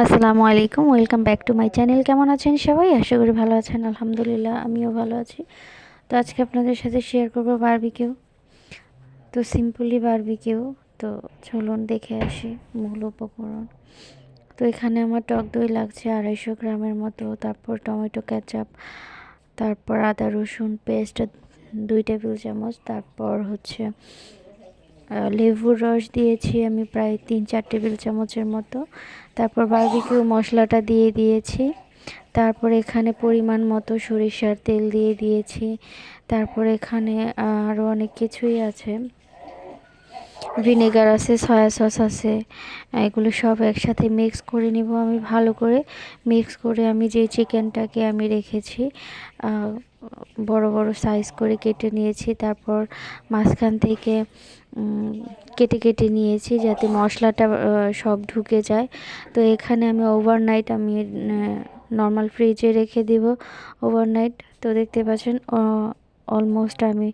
আসসালামু আলাইকুম, welcome back to my channel. কেমন আছেন সবাই? আশা করি ভালো আছেন, আলহামদুলিল্লাহ, আমিও ভালো আছি। তো আজকে আপনাদের সাথে শেয়ার করব বারবিকিউ তো সিম্পলি বারবিকিউ তো চলুন দেখে আসি মূল উপকরণ। তো এখানে আমার টক দই লাগছে আড়াইশো গ্রামের মতো, তারপর টমেটো ক্যাচাপ তারপর আদা রসুন পেস্ট দুই টেবিল চামচ, তারপর হচ্ছে লেবুর রস দিয়েছি আমি প্রায় তিন চার টেবিল চামচের মতো। তারপর বারবিকিউ মশলাটা দিয়ে দিয়েছি। তারপর এখানে পরিমাণ মতো সরিষার তেল দিয়ে দিয়েছি। তারপর এখানে আরও অনেক কিছুই আছে। ভিনেগার আছে, সয়া সস আছে, এগুলো সব একসাথে মিক্স করে নিব আমি ভালো করে। মিক্স করে আমি যে চিকেনটাকে আমি রেখেছি বড় বড় সাইজ করে কেটে নিয়েছি। তারপর মাঝখান থেকে কেটে কেটে নিয়েছি যাতে মশলাটা সব ঢুকে যায়। তো এখানে আমি ওভারনাইট আমি নর্মাল ফ্রিজে রেখে দিব ওভারনাইট তো দেখতে পাচ্ছেন অলমোস্ট আমি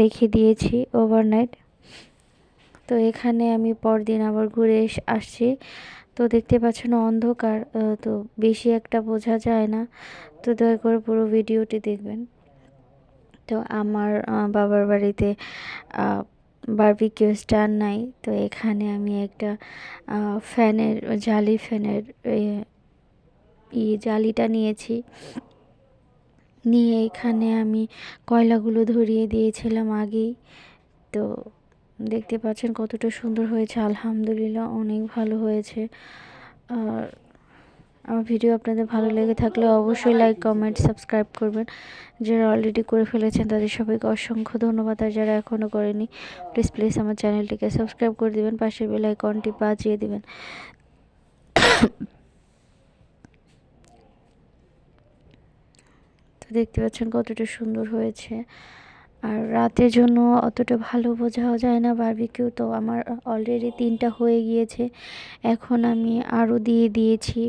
রেখে দিয়েছি ওভারনাইট তো এখানে আমি পরদিন আবার ঘুরে আসছি। তো দেখতে পাচ্ছেন অন্ধকার তো বেশি একটা বোঝা যায় না। তো দয়া করে পুরো ভিডিওটি দেখবেন। তো আমার বাবার বাড়িতে বারবিকিউ স্টার নাই। তো এখানে আমি একটা ফ্যানের, জালি ফ্যানের ই জালিটা নিয়েছি। নিয়ে এখানে আমি কয়লাগুলো ধরিয়ে দিয়েছিলাম আগেই। তো দেখতে পাচ্ছেন কতটা সুন্দর হয়েছে, আলহামদুলিল্লাহ অনেক ভালো হয়েছে। আর আমার ভিডিও আপনাদের ভালো লেগে থাকলে অবশ্যই লাইক কমেন্ট সাবস্ক্রাইব করবেন। যারা অলরেডি করে ফেলেছেন তাদের সবাইকে অসংখ্য ধন্যবাদ। আর যারা এখনও করেনি প্লিজ প্লিজ আমার চ্যানেলটিকে সাবস্ক্রাইব করে দেবেন, পাশের বেল আইকনটি বাজিয়ে দেবেন। তো দেখতে পাচ্ছেন কতটা সুন্দর হয়েছে। আর রাতের জন্য অতটা ভালো বোঝাও যায় না। বারবিকিউ তো আমার অলরেডি তিনটা হয়ে গিয়েছে। এখন আমি আরও দিয়ে দিয়েছি।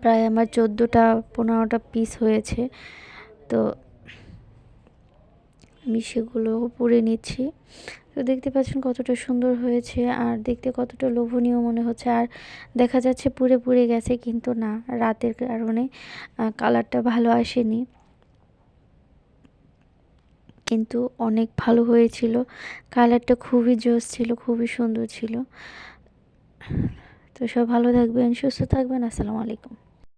প্রায় আমার চোদ্দোটা, পনেরোটা পিস হয়েছে। তো আমি সেগুলো পুড়ে নিচ্ছি। তো দেখতে পাচ্ছেন কতটা সুন্দর হয়েছে আর দেখতে কতটা লোভনীয় মনে হচ্ছে। আর দেখা যাচ্ছে পুড়ে পুড়ে গেছে, কিন্তু না, রাতের কারণে কালারটা ভালো আসেনি। কিন্তু অনেক ভালো হয়েছিল। কালারটা খুবই জোস ছিল, খুবই সুন্দর ছিল। তো সব ভালো থাকবেন, সুস্থ থাকবেন, আসসালামু আলাইকুম।